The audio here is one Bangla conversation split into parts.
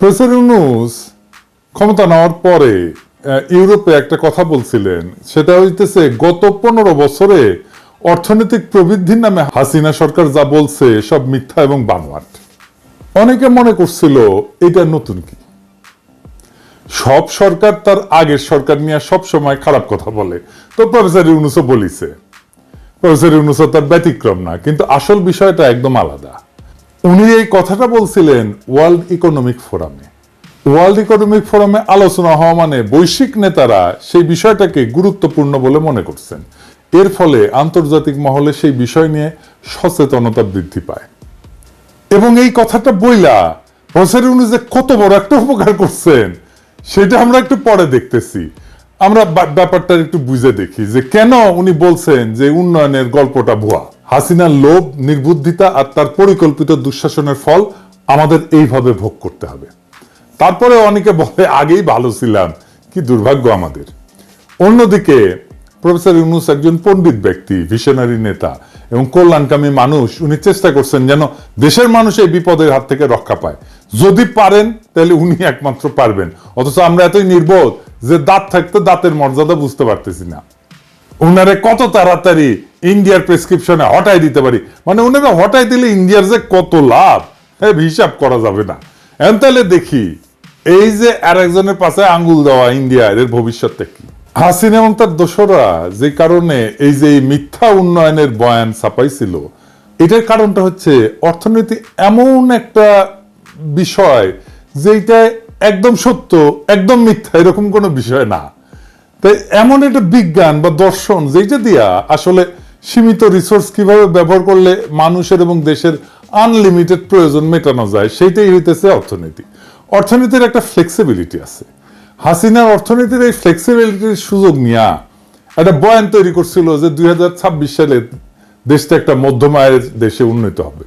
প্রফেসর ইউনুস, ক্ষমতা নেওয়ার পরে ইউরোপে একটা কথা বলছিলেন। সেটা হইতেছে, গত পনেরো বছরে অর্থনৈতিক প্রবৃদ্ধির নামে হাসিনা সরকার যা বলছে, সব মিথ্যা এবং বানোয়াট। অনেকে মনে করছিল, এটা নতুন কি? সব সরকার তার আগের সরকার নিয়ে সব সময় খারাপ কথা বলে। তো প্রফেসর ইউনুসও বলিছে। প্রফেসর ইউনুসও তার ব্যতিক্রম না, কিন্তু আসল বিষয়টা একদম আলাদা। উনি এই কথাটা বলছিলেন ওয়ার্ল্ড ইকোনমিক ফোরামে। ওয়ার্ল্ড ইকোনমিক ফোরামে আলোচনা হওয়া মানে বৈশ্বিক নেতারা সেই বিষয়টাকে গুরুত্বপূর্ণ বলে মনে করছেন। এর ফলে আন্তর্জাতিক মহলে সেই বিষয় নিয়ে সচেতনতা বৃদ্ধি পায়। এবং এই কথাটা বইলা প্রফেসর উনি যে কত বড় একটা উপকার করছেন, সেটা আমরা একটু পরে দেখতেছি। আমরা ব্যাপারটা একটু বুঝে দেখি যে কেন উনি বলছেন যে উন্নয়নের গল্পটা ভুয়া? হাসিনার লোভ, নির্বুদ্ধিতা আর তার পরিকল্পিত দুঃশাসনের ফল আমাদের এইভাবে ভোগ করতে হবে। তারপরে অনেকে বলে, আগেই ভালো ছিলাম, কি দুর্ভাগ্য আমাদের। অন্যদিকে প্রফেসর ইউনুস একজন পণ্ডিত ব্যক্তি ভিশনারি নেতা এবং কল্যাণকামী মানুষ, উনি চেষ্টা করছেন যেন দেশের মানুষ এই বিপদের হাত থেকে রক্ষা পায়। যদি পারেন, তাহলে উনি একমাত্র পারবেন। অথচ আমরা এতই নির্বোধ যে দাঁত থাকতে দাঁতের মর্যাদা বুঝতে পারতেছি না। উনারে কত তাড়াতাড়ি ইন্ডিয়ার প্রেসক্রিপশনে হটাই দিতে পারি। মানে উনারা হটাই দিলে ইন্ডিয়ার যে কত লাভ হ্যাঁ হিসাব করা যাবে না। এখন তাহলে দেখি, এই যে আর একজনের পাশে আঙ্গুল দেওয়া ইন্ডিয়ার এর ভবিষ্যৎটা কি? হাসিনা এবং তার দোসরা যে কারণে এই যে মিথ্যা উন্নয়নের বয়ান ছাপাইছিল, এটার কারণটা হচ্ছে অর্থনীতি এমন একটা বিষয় যেটা একদম সত্য, একদম মিথ্যা, এরকম কোনো বিষয় না। তাই এমন একটা বিজ্ঞান বা দর্শন যেটা দিয়া আসলে সীমিত রিসোর্স কীভাবে ব্যবহার করলে মানুষের এবং দেশের আনলিমিটেড প্রয়োজন মেটানো যায়, সেইটাই হইতেছে অর্থনীতি। অর্থনীতির একটা ফ্লেক্সিবিলিটি আছে। হাসিনার অর্থনীতির এই ফ্লেক্সিবিলিটির সুযোগ নিয়া একটা বয়ান তৈরি করছিল যে দুই হাজার ছাব্বিশ সালে দেশটা একটা মধ্যম আয়ের দেশে উন্নীত হবে।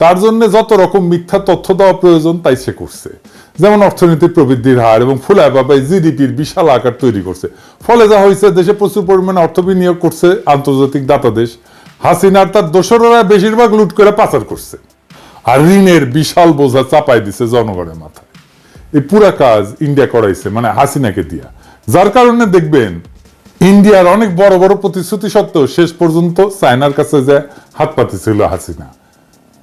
তার জন্য যত রকম মিথ্যা তথ্য দেওয়া প্রয়োজন, তাই সে করছে। যেমন অর্থনীতির প্রবৃদ্ধির হার এবং ফুলায় বাবাই জিডিপির বিশাল আকার তৈরি করছে। ফলে যা হয়েছে, দেশে প্রচুর পরিমাণে অর্থ বিনিয়োগ করছে আন্তর্জাতিক দাতা দেশ। হাসিনার তার দোসররা বেশিরভাগ লুট করে পাচার করছে। আর ঋণের বিশাল বোঝা চাপাই দিছে জনগণের মাথায়। এই পুরা কাজ ইন্ডিয়া করাইছে মানে হাসিনাকে দিয়া। যার কারণে দেখবেন, ইন্ডিয়ার অনেক বড় বড় প্রতিশ্রুতি সত্ত্বেও শেষ পর্যন্ত চায়নার কাছে যে হাত পাতিছিল হাসিনা।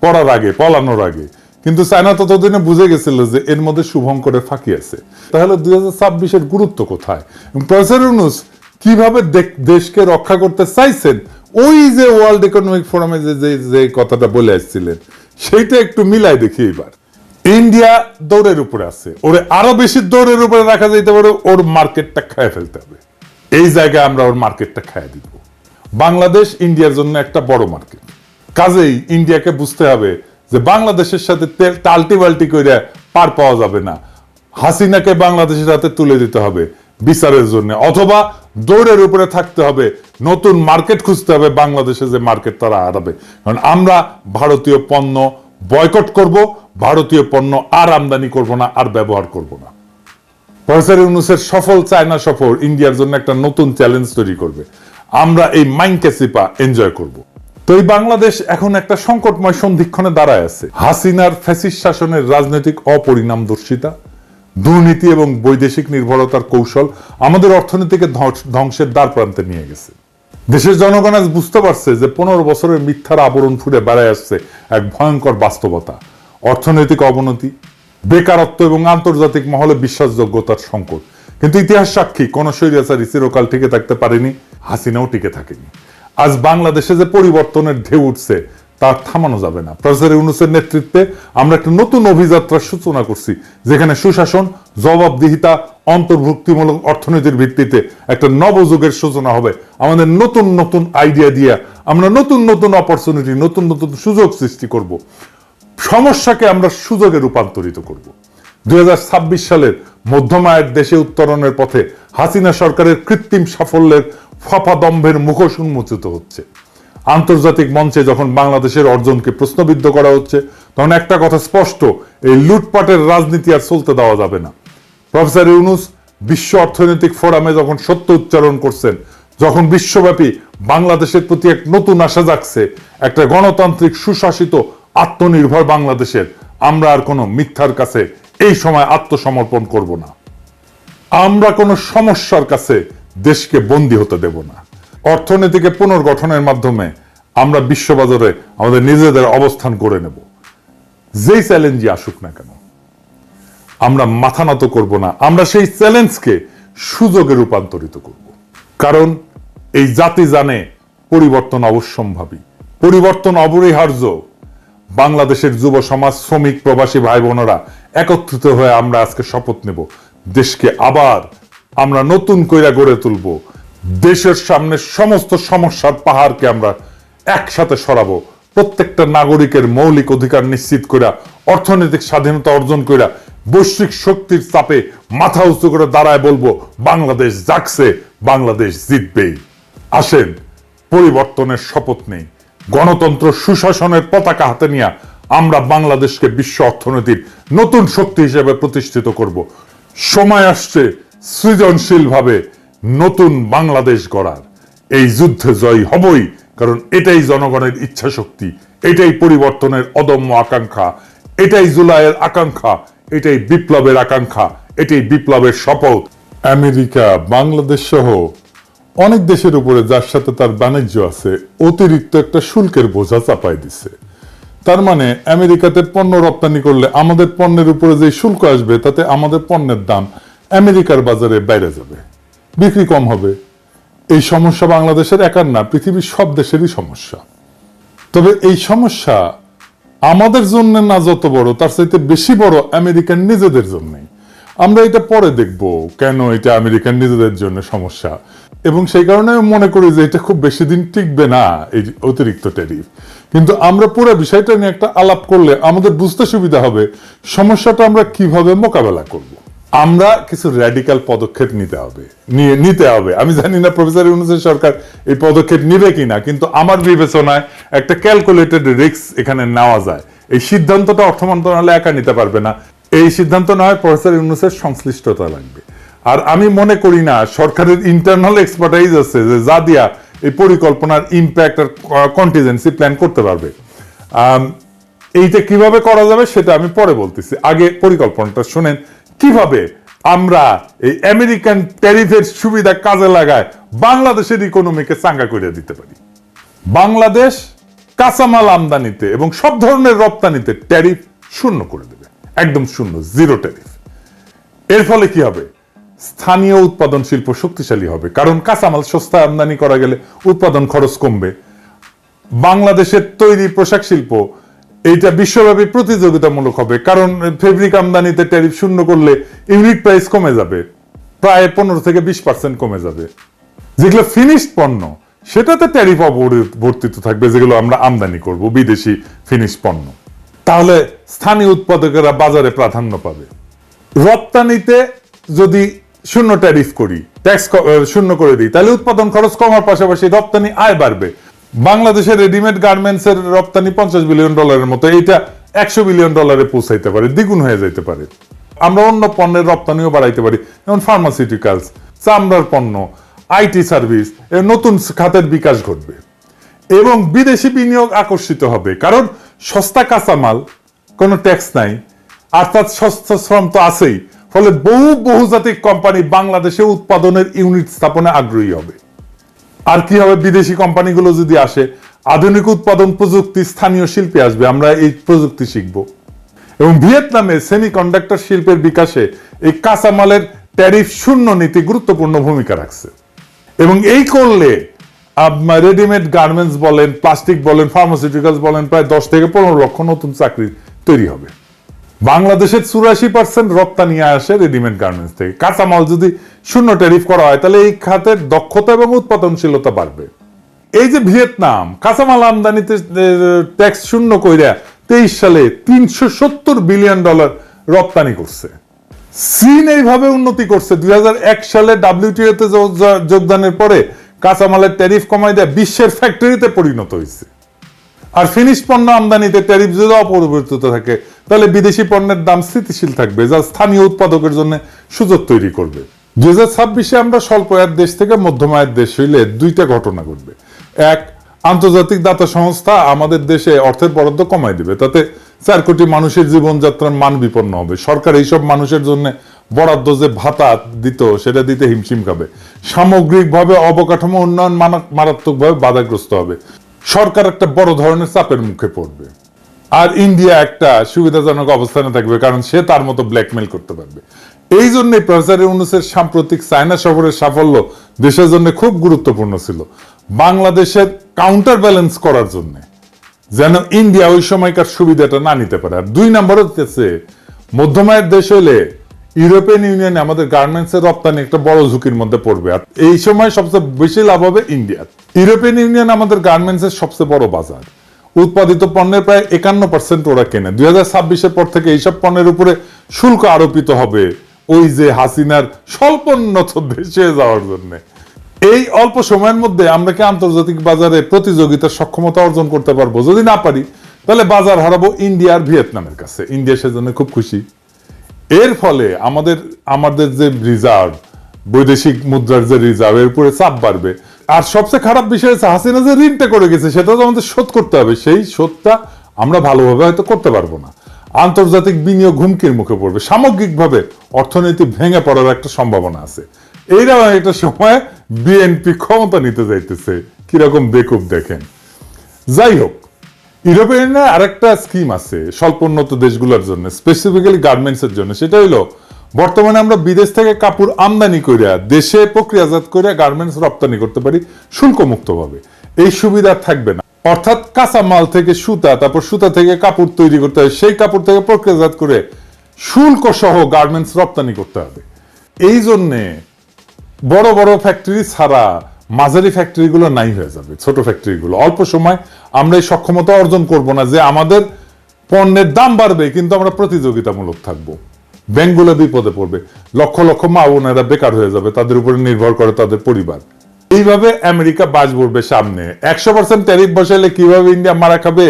পড়ার আগে, পলানোর আগে। কিন্তু চায়না ততদিনে বুঝে গেছিল যে এর মধ্যে শুভঙ্করের ফাঁকি আছে। তাহলে দুই হাজার ছাব্বিশের গুরুত্ব কোথায়? প্রফেসর ইউনুস কীভাবে দেশকে রক্ষা করতে চাইছেন? ওই যে ওয়ার্ল্ড ইকোনমিক ফোরামে যে যে কথাটা বলে আসছিলেন, সেইটা একটু মিলাই দেখি এবার। ইন্ডিয়া দৌড়ের উপরে আছে। ওরে আরও বেশি দৌড়ের উপরে রাখা যেতে পারে, ওর মার্কেটটা খায় ফেলতে হবে। এই জায়গায় আমরা ওর মার্কেটটা খায় দিব। বাংলাদেশ ইন্ডিয়ার জন্য একটা বড় মার্কেট। কাজেই ইন্ডিয়াকে বুঝতে হবে যে বাংলাদেশের সাথে টাল্টি বাল্টি করে পার পাওয়া যাবে না। হাসিনাকে বাংলাদেশের হাতে তুলে দিতে হবে বিচারের জন্য, অথবা দৌড়ের উপরে থাকতে হবে, নতুন মার্কেট খুঁজতে হবে, বাংলাদেশে যে মার্কেট তারা হারাবে। কারণ আমরা ভারতীয় পণ্য বয়কট করব, ভারতীয় পণ্য আর আমদানি করব না, আর ব্যবহার করব না। প্রফেসর ইউনুসের সফল চায়না সফর ইন্ডিয়ার জন্য একটা নতুন চ্যালেঞ্জ তৈরি করবে। আমরা এই মাইনকেসিপা এনজয় করব। তো এই বাংলাদেশ এখন একটা সংকটময় সন্ধিক্ষণে দাঁড়ায় আছে। হাসিনার ফ্যাসিস্ট শাসনের রাজনৈতিক অপরিণামদর্শিতা, দুর্নীতি এবং বৈদেশিক নির্ভরতার কৌশল আমাদের অর্থনীতিকে ধ্বংসের দ্বার প্রান্তে নিয়ে গেছে। দেশের জনগণ আজ বুঝতে পারছে যে পনেরো বছরের মিথ্যার আবরণ ফুটে বেড়ায় আসছে এক ভয়ঙ্কর বাস্তবতা। অর্থনৈতিক অবনতি, বেকারত্ব এবং আন্তর্জাতিক মহলে বিশ্বাসযোগ্যতার সংকট। কিন্তু ইতিহাস সাক্ষী, কোন স্বৈরাচারী চিরকাল টিকে থাকতে পারেনি, হাসিনাও টিকে থাকেনি। আজ বাংলাদেশে যে পরিবর্তনের ঢেউ উঠছে, তা থামানো যাবে না। প্রফেসর ইউনুসের নেতৃত্বে আমরা একটা নতুন অভিযাত্রার সূচনা করছি, যেখানে সুশাসন, জবাবদিহিতা, অন্তর্ভুক্তিমূলক অর্থনীতির ভিত্তিতে একটা নবযুগের সূচনা হবে। আমাদের নতুন নতুন আইডিয়া দিয়ে আমরা নতুন নতুন অপরচুনিটি নতুন নতুন সুযোগ সৃষ্টি করব। সমস্যাকে আমরা সুযোগে রূপান্তরিত করব। দুই হাজার ছাব্বিশ সালের মধ্যম আয়ের দেশে উত্তরণের পথে হাসিনা সরকারের কৃত্রিম সাফল্যের ফাফাদম্ভের মুখোশ উন্মোচিত হচ্ছে। আন্তর্জাতিক মঞ্চে যখন বাংলাদেশের অর্জনকে প্রশ্নবিদ্ধ করা হচ্ছে, তখন একটা কথা স্পষ্ট, এই লুটপাটের রাজনীতি আর চলতে দেওয়া যাবে না। প্রফেসর ইউনুস বিশ্ব অর্থনৈতিক ফোরামে যখন সত্য উচ্চারণ করছেন, যখন বিশ্বব্যাপী বাংলাদেশের প্রতি এক নতুন আশা জাগছে, একটা গণতান্ত্রিক সুশাসিত আত্মনির্ভর বাংলাদেশের, আমরা আর কোনো মিথ্যার কাছে এই সময় আত্মসমর্পণ করব না। আমরা কোনো সমস্যার কাছে দেশকে বন্দী হতে দেব না। অর্থনীতিকে পুনর্গঠনের মাধ্যমে আমরা বিশ্ববাজারে আমাদের নিজেদের অবস্থান করে নেব। যেই চ্যালেঞ্জই আসুক না কেন, আমরা মাথা নত করব না। আমরা সেই চ্যালেঞ্জকে সুযোগে রূপান্তরিত করব। কারণ এই জাতি জানে পরিবর্তন অবশ্যম্ভাবী, পরিবর্তন অপরিহার্য। বাংলাদেশের যুব সমাজ, শ্রমিক, প্রবাসী ভাই বোনেরা একত্রিত হয়ে আমরা আজকে শপথ নেব। দেশকে আবার আমরা নতুন কইরা গড়ে তুলব। দেশের সামনে সমস্ত সমস্যার পাহাড়কে আমরা একসাথে সরাবো। প্রত্যেকটা নাগরিকের মৌলিক অধিকার নিশ্চিত কইরা, অর্থনৈতিক স্বাধীনতা অর্জন কইরা, বৈশ্বিক শক্তির চাপে মাথা উঁচু করে দাঁড়ায় বলব, বাংলাদেশ জাগছে, বাংলাদেশ জিতবেই। আসেন, পরিবর্তনের শপথ নেই। গণতন্ত্র সুশাসনের পতাকা হাতে নিয়ে আমরা বাংলাদেশকে বিশ্ব অর্থনীতির নতুন শক্তি হিসেবে প্রতিষ্ঠিত করব। সময় আসছে সৃজনশীলভাবে নতুন বাংলাদেশ গড়ার। এই যুদ্ধে জয়ী হবই, কারণ এটাই জনগণের ইচ্ছা শক্তি এটাই পরিবর্তনের অদম্য আকাঙ্ক্ষা, এটাই জুলাইয়ের আকাঙ্ক্ষা, এটাই বিপ্লবের আকাঙ্ক্ষা, এটাই বিপ্লবের শপথ। আমেরিকা, বাংলাদেশ সহ অনেক দেশের উপরে যার সাথে তার বাণিজ্য আছে, অতিরিক্ত একটা শুল্কের বোঝা চাপাই দিছে। তার মানে আমেরিকাতে পণ্য রপ্তানি করলে আমাদের পণ্যের উপরে যে শুল্ক আসবে, তাতে আমাদের পণ্যের দাম আমেরিকার বাজারে বাইরে যাবে, বিক্রি কম হবে। এই সমস্যা বাংলাদেশের একার না, পৃথিবীর সব দেশেরই সমস্যা। তবে এই সমস্যা আমাদের জন্য না যত বড়, তার চাইতে বেশি বড় আমেরিকান নিজেদের জন্যই। আমরা এটা পরে দেখব কেন এটা আমেরিকান নিজেদের জন্য সমস্যা। এবং সেই কারণে মনে করি যে এটা খুব বেশি দিন টিকবে না, এই অতিরিক্ত ট্যারিফ কিন্তু আমরা পুরো বিষয়টা নিয়ে একটা আলাপ করলে আমাদের বুঝতে সুবিধা হবে সমস্যাটা আমরা কীভাবে মোকাবেলা করব। আমরা কিছু র্যাডিক্যাল পদক্ষেপ নিতে হবে। নিয়ে নিতে হবে। আমি জানি না প্রফেসর ইউনুসের সরকার এই পদক্ষেপ নিবে কিনা, কিন্তু আমার বিবেচনায় একটা ক্যালকুলেটেড রিস্ক এখানে নেওয়া যায়। এই সিদ্ধান্তটা অর্থ মন্ত্রণালয় একা নিতে পারবে না। এই সিদ্ধান্ত নয় প্রফেসর ইউনুসের সংশ্লিষ্টতা লাগবে। আর আমি মনে করি না, সরকারের ইন্টারনাল এক্সপার্টাইজ আছে যে যা দিয়া এই পরিকল্পনার ইম্প্যাক্ট আর কন্টিজেন্সি প্ল্যান করতে পারবে। এইটা কীভাবে করা যাবে সেটা আমি পরে বলতেছি। আগে পরিকল্পনাটা শুনেন, কীভাবে আমরা এই আমেরিকান ট্যারিফের সুবিধা কাজে লাগায় বাংলাদেশের ইকোনমিকে চাঙ্গা করে দিতে পারি? বাংলাদেশ কাঁচামাল আমদানিতে এবং সব ধরনের রপ্তানিতে ট্যারিফ শূন্য করে দেবে। একদম শূন্য জিরো ট্যারিফ এর ফলে কি হবে? স্থানীয় উৎপাদন শিল্প শক্তিশালী হবে। কারণ কাঁচামাল সস্তায় আমদানি করা গেলে উৎপাদন খরচ কমবে। বাংলাদেশের তৈরি পোশাক শিল্প, এইটা বিশ্বব্যাপী প্রতিযোগিতামূলক হবে। কারণ ফেব্রিক আমদানিতে ট্যারিফ শূন্য করলে ইউনিট প্রাইস কমে যাবে। প্রায় পনেরো থেকে বিশ পার্সেন্ট কমে যাবে। যেগুলো ফিনিশড পণ্য, সেটাতে ট্যারিফ অবর্তিত থাকবে, যেগুলো আমরা আমদানি করব, বিদেশি ফিনিশ পণ্য। তাহলে স্থানীয় উৎপাদকেরা বাজারে প্রাধান্য পাবে। রপ্তানিতে যদি শূন্য ট্যারিফ করি ট্যাক্স শূন্য করে দিই, তাহলে উৎপাদন খরচ কমার পাশাপাশি রপ্তানি আয় বাড়বে। বাংলাদেশের রেডিমেড গার্মেন্টস এর রপ্তানি পঞ্চাশ বিলিয়ন ডলারের মতো, এইটা একশো বিলিয়ন ডলারে পৌঁছাইতে পারে, দ্বিগুণ হয়ে যেতে পারে। আমরা অন্য পণ্যের রপ্তানিও বাড়াইতে পারি, যেমন ফার্মাসিউটিক্যালস চামড়ার পণ্য আইটি সার্ভিস এর নতুন খাতের বিকাশ ঘটবে। এবং বিদেশি বিনিয়োগ আকর্ষিত হবে, কারণ সস্তা কাঁচামাল, কোনো ট্যাক্স নাই অর্থাৎ সস্তা শ্রম তো আছেই। ফলে বহু বহুজাতিক কোম্পানি বাংলাদেশে উৎপাদনের ইউনিট স্থাপনে আগ্রহী হবে। আর কি হবে বিদেশি কোম্পানিগুলো যদি আসে, আধুনিক উৎপাদন প্রযুক্তি স্থানীয় শিল্পে আসবে, আমরা এই প্রযুক্তি শিখব। এবং ভিয়েতনামে সেমিকন্ডাক্টর শিল্পের বিকাশে এই কাঁচামালের ট্যারিফ শূন্য নীতি গুরুত্বপূর্ণ ভূমিকা রাখছে। এবং এই করলে রেডিমেড গার্মেন্টস বলেন, প্লাস্টিক বলেন, ফার্মাসিউটিক্যালস বলেন, প্রায় দশ থেকে পনেরো লক্ষ নতুন চাকরি তৈরি হবে। বাংলাদেশের চুরাশি পার্সেন্ট রপ্তানি আসে রেডিমেড গার্মেন্টস থেকে। কাঁচামাল যদি শূন্য ট্যারিফ করা হয়, তাহলে এই খাতের দক্ষতা এবং উৎপাদনশীলতা বাড়বে। এই যে ভিয়েতনাম, কাঁচামাল আমদানিতে ট্যাক্স শূন্য কইরা তেইশ সালে তিনশো সত্তর বিলিয়ন ডলার রপ্তানি করছে। চীন এইভাবে উন্নতি করছে। দুই হাজার এক সালে ডাব্লিউটিও তে যো- যো- যোগদানের পরে কাঁচামালের ট্যারিফ কমাই দেয়, বিশ্বের ফ্যাক্টরিতে পরিণত হয়েছে আর ফিনিশ পণ্য আমদানিতে ট্যারিফ যদি অপরিবর্তিত থাকে। তাহলে বিদেশি পণ্যের দাম স্থিতিশীল থাকবে, যা স্থানীয় উৎপাদকের জন্য সুযোগ তৈরি করবে। দুই হাজার ছাব্বিশে আমরা স্বল্প আয়ের দেশ থেকে মধ্যম আয়ের দেশ হইলে দুইটা ঘটনা ঘটবে। এক, আন্তর্জাতিক দাতা সংস্থা আমাদের দেশে অর্থের বরাদ্দ কমাই দিবে, তাতে চার কোটি মানুষের জীবনযাত্রার মান বিপন্ন হবে। সরকার এইসব মানুষের জন্য বরাদ্দ যে ভাতা দিত, সেটা দিতে হিমশিম খাবে। সামগ্রিকভাবে অবকাঠামো উন্নয়ন মারাত্মকভাবে বাধাগ্রস্ত হবে। সরকার একটা বড় ধরনের চাপের মুখে পড়বে। আর ইন্ডিয়া একটা সুবিধাজনক অবস্থানে থাকবে, কারণ সে তার মতো ব্ল্যাকমেল করতে পারবে। এই জন্যই প্রফেসর ইউনুসের সাম্প্রতিক চায়না সফরের সাফল্য দেশের জন্য খুব গুরুত্বপূর্ণ ছিল। বাংলাদেশের কাউন্টার ব্যালেন্স করার জন্য যেন ইন্ডিয়া ওই সময়কার সুবিধাটা না নিতে পারে। আর দুই নম্বর হচ্ছে, মধ্যমায়ের দেশ হলে ইউরোপিয়ান ইউনিয়নে আমাদের গার্মেন্টস এর রপ্তানি একটা বড় ঝুঁকির মধ্যে পড়বে। আর এই সময় সবচেয়ে বেশি লাভ হবে ইন্ডিয়ার ইউরোপিয়ান ইউনিয়ন আমাদের গার্মেন্টস এর সবচেয়ে বড় বাজার। উৎপাদিত পণ্যের প্রায় একান্ন পার্সেন্ট ওরা কেনে। দুই হাজার ছাব্বিশের পর থেকে এইসব পণ্যের উপরে শুল্ক আরোপিত হবে ওই যে হাসিনার স্বল্পোন্নত দেশে যাওয়ার জন্য। এই অল্প সময়ের মধ্যে আমরা কি আন্তর্জাতিক বাজারে প্রতিযোগিতার সক্ষমতা অর্জন করতে পারব? যদি না পারি, তাহলে বাজার হারাবো ইন্ডিয়া আর ভিয়েতনামের কাছে। ইন্ডিয়া সেজন্য খুব খুশি। এর ফলে আমাদের আমাদের যে রিজার্ভ, বৈদেশিক মুদ্রার যে রিজার্ভ, এর উপরে চাপ বাড়বে। আর সবচেয়ে খারাপ বিষয় হচ্ছে হাসিনা যে ঋণটা করে গেছে সেটা তো আমাদের শোধ করতে হবে। সেই শোধটা আমরা ভালোভাবে হয়তো করতে পারব না। আন্তর্জাতিক বিনিয়োগ হুমকির মুখে পড়বে। সামগ্রিকভাবে অর্থনীতি ভেঙে পড়ার একটা সম্ভাবনা আছে। এইরকম একটা সময় বিএনপি ক্ষমতা নিতে যাইতেছে। কীরকম বেকুব দেখেন। যাই হোক ইউরোপিয়ান ইউনিয়নের আরেকটা স্কিম আছে, স্বল্পোন্নত দেশগুলোর জন্য স্পেসিফিক্যালি গার্মেন্টস এর জন্য। সেটা হলো বর্তমানে আমরা বিদেশ থেকে কাপড় আমদানি করিয়া দেশে প্রক্রিয়াজাত করে গার্মেন্টস রপ্তানি করতে পারি শুল্ক মুক্তভাবে এই সুবিধা থাকবে না। অর্থাৎ কাঁচা মাল থেকে সুতা, তারপর সুতা থেকে কাপড় তৈরি করতে হবে সেই কাপড় থেকে প্রক্রিয়াজাত করে শুল্ক সহ গার্মেন্টস রপ্তানি করতে হবে। এই জন্যে বড় বড় ফ্যাক্টরি ছাড়া মাঝারি ফ্যাক্টরিগুলো নাই হয়ে যাবে, ছোট ফ্যাক্টরিগুলো অল্প সময় আমরা এই সক্ষমতা অর্জন করব না যে আমাদের পণ্যের দাম বাড়বে, কিন্তু আমরা প্রতিযোগিতামূলক থাকব। ব্যাংকগুলো বিপদে পড়বে। লক্ষ লক্ষ মা বোনেরা বেকার হয়ে যাবে, তাদের উপরে নির্ভর করে তাদের পরিবার। এইভাবে আমেরিকা বাজ পড়বে সামনে। একশো পার্সেন্ট ট্যারিফ বসাইলে কীভাবে ইন্ডিয়া মারা খাবে?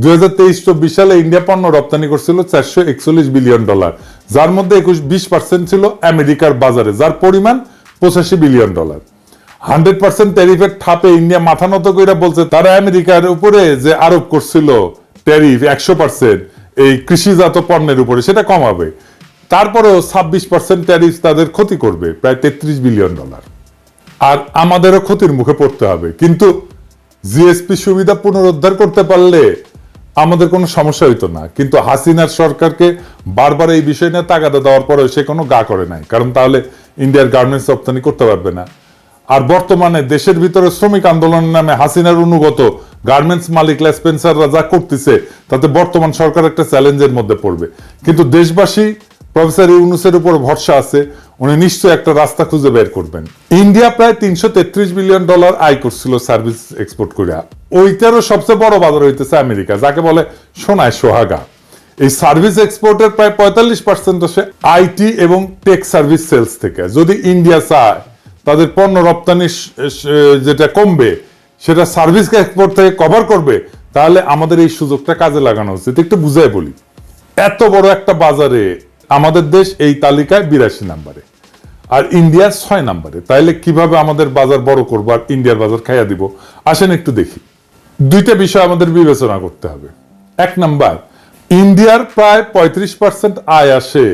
দুই হাজার তেইশ চব্বিশ সালে ইন্ডিয়া পণ্য রপ্তানি করছিল চারশো একচল্লিশ বিলিয়ন ডলার। যার মধ্যে একুশ বিশ পার্সেন্ট ছিল আমেরিকার বাজারে, যার পরিমাণ পঁচাশি বিলিয়ন ডলার। হান্ড্রেড পার্সেন্ট ট্যারিফের ঠাপে ইন্ডিয়া মাথা নত করে বলছে, তারা আমেরিকার উপরে যে আরোপ করছিল ট্যারিফ একশো পার্সেন্ট, এই কৃষিজাত পণ্যের উপরে, সেটা কমাবে তারপরেও ছাব্বিশ পার্সেন্ট ট্যারিফ তাদের ক্ষতি করবে, প্রায় তেত্রিশ বিলিয়ন ডলার। আর আমাদেরও ক্ষতির মুখে পড়তে হবে। কিন্তু জিএসপি সুবিধা পুনরুদ্ধার করতে পারলে আমাদের কোনো সমস্যা হইতো না। কিন্তু হাসিনার সরকারকে বারবার এই বিষয় নিয়ে তাগাদা দেওয়ার পরেও সে কোনো গা করে নাই। কারণ তাহলে ইন্ডিয়ার গার্মেন্টস রপ্তানি করতে পারবে না। আর বর্তমানে দেশের ভিতরে শ্রমিক আন্দোলনের নামে হাসিনার অনুগত গার্মেন্টস মালিক স্পেন্সাররা যা করতেছে, তাতে বর্তমান সরকার একটা চ্যালেঞ্জের মধ্যে পড়বে। কিন্তু দেশবাসী প্রফেসর ইউনুসের উপর ভরসা আছে, উনি নিশ্চয়ই একটা রাস্তা খুঁজে বের করবেন। ইন্ডিয়া প্রায় তিনশো তেত্রিশ বিলিয়ন ডলার আয় করছিল সার্ভিস এক্সপোর্ট করে ওইটারও সবচেয়ে বড় বাজার হইতেছে আমেরিকা, যাকে বলে সোনায় সোহাগা। এই সার্ভিস এক্সপোর্টের প্রায় পঁয়তাল্লিশ পার্সেন্ট আসে আইটি এবং টেক সার্ভিস সেলস থেকে। যদি ইন্ডিয়া চায় তাদের পণ্য রপ্তানি যেটা কমবে, সেটা সার্ভিস এক্সপোর্ট থেকে কভার করবে, তাহলে আমাদের এই সুযোগটা কাজে লাগানো উচিত একটু বুঝাই বলি। এত বড় একটা বাজারে আমাদের দেশ এই তালিকায় বিরাশি নাম্বারে আর ইন্ডিয়া ছয় নাম্বারে তাইলে কীভাবে আমাদের বাজার বড় করব আর ইন্ডিয়ার বাজার খাইয়া দিব? আসেন একটু দেখি। দুইটা বিষয় আমাদের বিবেচনা করতে হবে। এক নাম্বার ইন্ডিয়ার প্রায় পঁয়ত্রিশ পার্সেন্ট আয় আসে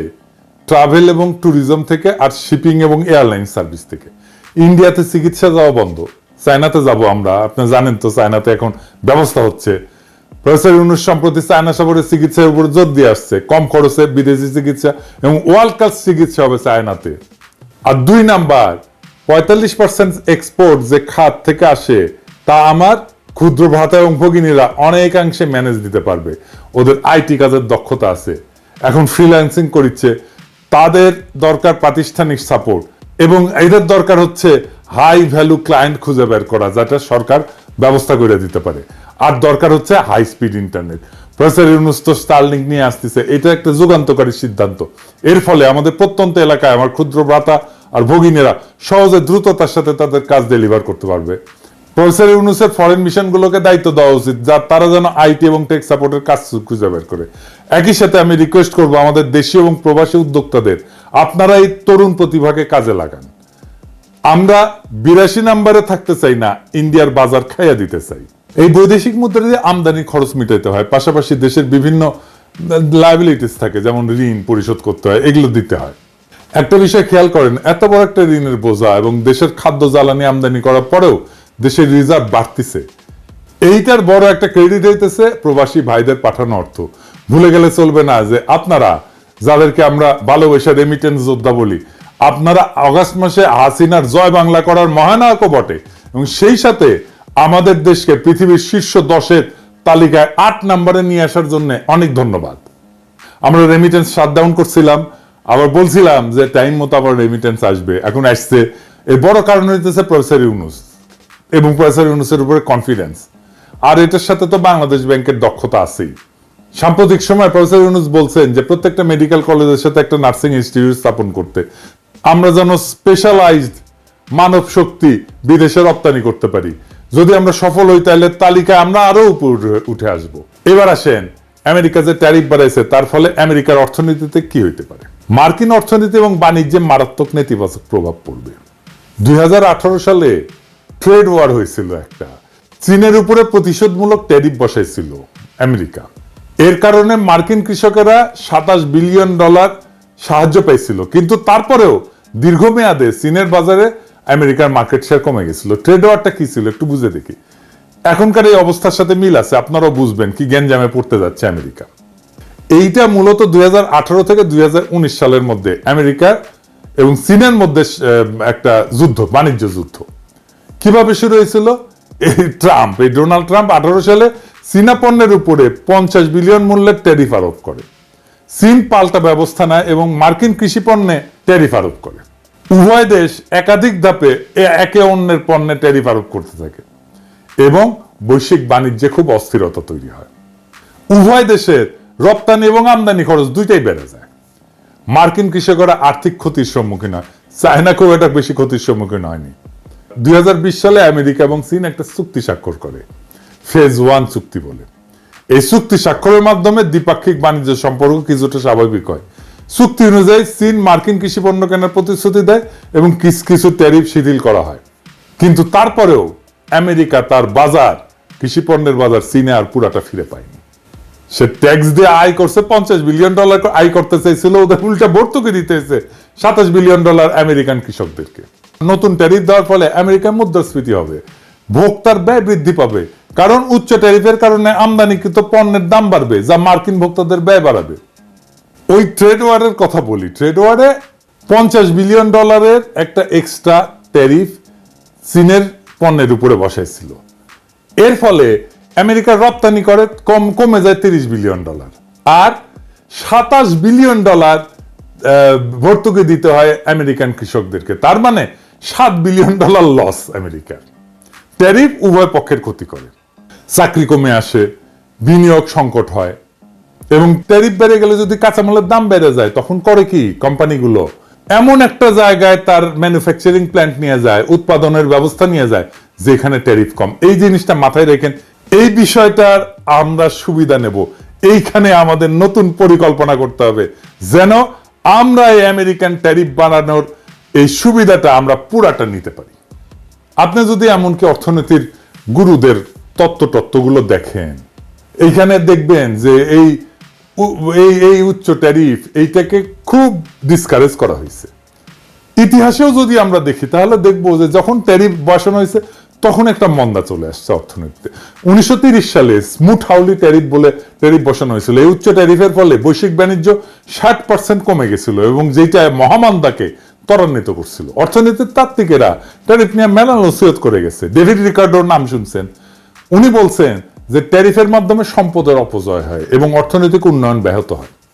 ট্রাভেল এবং ট্যুরিজম থেকে আর শিপিং এবং এয়ারলাইন সার্ভিস থেকে। ইন্ডিয়াতে চিকিৎসা যাওয়া বন্ধ। চায়নাতে যাব আমরা। আপনি জানেন তো চায়নাতে এখন ব্যবস্থা হচ্ছে। প্রফেসর ইউনুস সম্প্রতি চায়না সফরের চিকিৎসার উপর জোর দিয়ে আসছে। কম খরচে বিদেশি চিকিৎসা এবং ওয়ার্ল্ড ক্লাস চিকিৎসা হবে চায়নাতে। আর দুই নাম্বার, পঁয়তাল্লিশ পার্সেন্ট এক্সপোর্ট যে খাত থেকে আসে, তা আমার ক্ষুদ্র ভ্রাতা এবং ভগিনীরা অনেকাংশে ম্যানেজ দিতে পারবে। ওদের আইটি কাজের দক্ষতা আছে। এখন ফ্রিল্যান্সিং করিচ্ছে। তাদের দরকার প্রাতিষ্ঠানিক সাপোর্ট এবং এদের দরকার হচ্ছে হাই ভ্যালু ক্লায়েন্ট খুঁজে বের করা যাতে সরকার ব্যবস্থা করে দিতে পারে। আর দরকার হচ্ছে high speed internet professor Yunus তো স্টারলিংক নিয়ে আসতেছে, এটা একটা যুগান্তকারী সিদ্ধান্ত। এর ফলে আমাদের প্রত্যন্ত এলাকায় আমার ক্ষুদ্র ভ্রাতা আর ভগিনীরা সহজে দ্রুততার সাথে তাদের কাজ ডেলিভার করতে পারবে। প্রফেসর ইউনুসের ফরেন মিশনগুলোকে দায়িত্ব দেওয়া উচিত, যা তারা যেন আইটি এবং টেক সাপোর্টের কাজ খুঁজে বের করে। একই সাথে আমি রিকোয়েস্ট করব আমাদের দেশীয় এবং প্রবাসী উদ্যোক্তাদের, আপনারা এই তরুণ প্রতিভাকে কাজে লাগান। আমরা বিরাশি নাম্বারে থাকতে চাই না, ইন্ডিয়ার বাজার খাইয়া দিতে চাই। এই বৈদেশিক মুদ্রা দিয়ে আমদানি খরচ মিটাইতে হয়, পাশাপাশি দেশের বিভিন্ন লাইবিলিটিস থাকে, যেমন ঋণ পরিশোধ করতে হয়, এগুলো দিতে হয়। একটা বিষয় খেয়াল করেন, এত বড় একটা ঋণের বোঝা এবং দেশের খাদ্য জ্বালানি আমদানি করার পরেও দেশের রিজার্ভ বাড়তিছে। এইটার বড় একটা ক্রেডিট হইতেছে প্রবাসী ভাইদের পাঠানো অর্থ। ভুলে গেলে চলবে না যে আপনারা, যাদেরকে আমরা ভালোবেসে রেমিটেন্স যোদ্ধা বলি, আপনারা আগস্ট মাসে হাসিনার জয় বাংলা করার মহানায়কও বটে এবং সেই সাথে আমাদের দেশকে পৃথিবীর শীর্ষ দশের তালিকায় আট নম্বরে নিয়ে আসার জন্য অনেক ধন্যবাদ। আমরা রেমিটেন্স শাটডাউন করছিলাম, আবার বলছিলাম যে টাইম মতো আবার রেমিটেন্স আসবে। এখন আসছে। এর বড় কারণ হইতেছে প্রফেসর ইউনুস। এবং প্রফেসর ইউনুসের উপরে কনফিডেন্স আর এটার সাথে তো বাংলাদেশ ব্যাংকের দক্ষতা আছেই। সাম্প্রতিক সময় প্রফেসর ইউনুস বলছেন যে, প্রত্যেকটা মেডিকেল কলেজের সাথে একটা নার্সিং ইনস্টিটিউট স্থাপন করতে। আমরা যেন স্পেশালাইজড মানব শক্তি বিদেশে রপ্তানি করতে পারি। যদি আমরা সফল হই, তাহলে তালিকায় আমরা আরও উপরে উঠে আসব। এবার আসেন, আমেরিকা যে ট্যারিফ বাড়াইছে, তার ফলে আমেরিকার অর্থনীতিতে কি হইতে পারে? মার্কিন অর্থনীতি এবং বাণিজ্যে মারাত্মক নেতিবাচক প্রভাব পড়বে। দুই হাজার আঠারো সালে ট্রেড ওয়ার হয়েছিল একটা। চীনের উপরে প্রতিশোধমূলক ট্যারিফ বসাইছিল আমেরিকা। এর কারণে মার্কিন কৃষকেরা সাতাশ বিলিয়ন ডলার সাহায্য পাইছিল। কিন্তু তারপরেও দীর্ঘমেয়াদে চীনের বাজারে আমেরিকার মার্কেট শেয়ার কমে গেছিল। ট্রেড ওয়ারটা কি ছিল একটু বুঝে দেখি। এখনকার এই অবস্থার সাথে মিল আছে, আপনারাও বুঝবেন কি গ্যাঞ্জামে পড়তে যাচ্ছে আমেরিকা। এইটা মূলত দুই হাজার আঠারো থেকে দুই হাজার উনিশ সালের মধ্যে আমেরিকা এবং চীনের মধ্যে একটা যুদ্ধ, বাণিজ্য যুদ্ধ। কীভাবে শুরু হয়েছিল? এই ট্রাম্প, এই ডোনাল্ড ট্রাম্প আঠারো সালে চীনা পণ্যের উপরে পঞ্চাশ বিলিয়ন মূল্যের ট্যারিফ আরোপ করে। চীন পাল্টা ব্যবস্থা নেয় এবং মার্কিন কৃষি পণ্যে ট্যারিফ আরোপ করে। উভয় দেশ একাধিক ধাপে একে অন্যের পণ্যে ট্যারিফ আরোপ করতে থাকে এবং বৈশ্বিক বাণিজ্যে খুব অস্থিরতা তৈরি হয়। উভয় দেশের রপ্তানি এবং আমদানি খরচ দুইটাই বেড়ে যায়। মার্কিন কৃষকরা আর্থিক ক্ষতির সম্মুখীন হয়। চায়না খুব একটা বেশি ক্ষতির সম্মুখীন হয়নি। দুই হাজার বিশ সালে আমেরিকা এবং চীন একটা চুক্তি স্বাক্ষর করে। ফেজ ওয়ান চুক্তি বলে। এই চুক্তি স্বাক্ষরের মাধ্যমে দ্বিপাক্ষিক বাণিজ্য সম্পর্ক কিছুটা স্বাভাবিক হয়। চুক্তি অনুযায়ী চীন মার্কিন কৃষি পণ্য কেনার প্রতিশ্রুতি দেয় এবং কিছু কিছু ট্যারিফ শিথিল করা হয়। কিন্তু তারপরেও আমেরিকা তার বাজার, কৃষি পণ্যের বাজার চীনে আর পুরাটা ফিরে পায়নি। সে ট্যাক্স দিয়ে আয় করছে পঞ্চাশ বিলিয়ন ডলার আয় করতে চাইছিল, ওদের উল্টা ভর্তুকি দিতে হয়েছে সাতাশ বিলিয়ন ডলার আমেরিকান কৃষকদেরকে। নতুন ট্যারিফ দেওয়ার ফলে আমেরিকার মুদ্রাস্ফীতি হবে। ভোক্তার ব্যয় বৃদ্ধি পাবে, কারণ উচ্চ ট্যারিফের কারণে আমদানিকৃত পণ্যের দাম বাড়বে, যা মার্কিন ভোক্তাদের ব্যয় বাড়াবে। ওই ট্রেড ওয়ারের কথা বলি। ট্রেড ওয়ারে পঞ্চাশ বিলিয়ন ডলারের একটা এক্সট্রা ট্যারিফ চীনের পণ্যের উপরে বসাইছিল। এর ফলে আমেরিকার রপ্তানি করে কম, কমে যায় তিরিশ বিলিয়ন ডলার। আর সাতাশ বিলিয়ন ডলার ভর্তুকি দিতে হয় আমেরিকান কৃষকদেরকে। তার মানে সাত বিলিয়ন ডলার লস আমেরিকার। ট্যারিফ উভয় পক্ষের ক্ষতি করে। চাকরি কমে আসে, বিনিয়োগ সংকট হয় এবং ট্যারিফ বেড়ে গেলে যদি কাঁচামালের দাম বেড়ে যায়, তখন করে কি কোম্পানিগুলো? এমন একটা জায়গায় তার ম্যানুফ্যাকচারিং প্ল্যান্ট নিয়ে যায়, উৎপাদনের ব্যবস্থা নিয়ে যায়, যেখানে ট্যারিফ কম। এই জিনিসটা মাথায় রেখেন, এই বিষয়টার আমরা সুবিধা নেব। এইখানে আমাদের নতুন পরিকল্পনা করতে হবে, যেন আমরা এই আমেরিকান ট্যারিফ বানানোর এই সুবিধাটা আমরা পুরাটা নিতে পারি। আপনি যদি এমনকি অর্থনীতির গুরুদের তত্ত্ব তত্ত্বগুলো দেখেন, এইখানে দেখবেন যে এই এই এই উচ্চ ট্যারিফ এইটাকে খুব ডিসকারেজ করা হয়েছে। ইতিহাসেও যদি আমরা দেখি, তাহলে দেখব যে যখন ট্যারিফ বসানো হয়েছে, তখন একটা মন্দা চলে আসছে অর্থনীতিতে। উনিশশো সালে স্মুথ হাউলি ট্যারিফ বলে ট্যারিফ বসানো হয়েছিল। এই উচ্চ ট্যারিফের ফলে বৈশ্বিক বাণিজ্য ষাট পার্সেন্ট কমে গেছিল এবং যেটা মহামান্দাকে ত্বরান্বিত করছিল। অর্থনীতির তাত্ত্বিকেরা ট্যারিফ নিয়ে মেলা নসিহত করে গেছে। ডেভিড রিকার্ডোর নাম শুনছেন। উনি বলছেন যে ট্যারিফের মাধ্যমে সম্পদের অপচয় হয় এবং অর্থনৈতিক উন্নয়ন ব্যাহত হয়।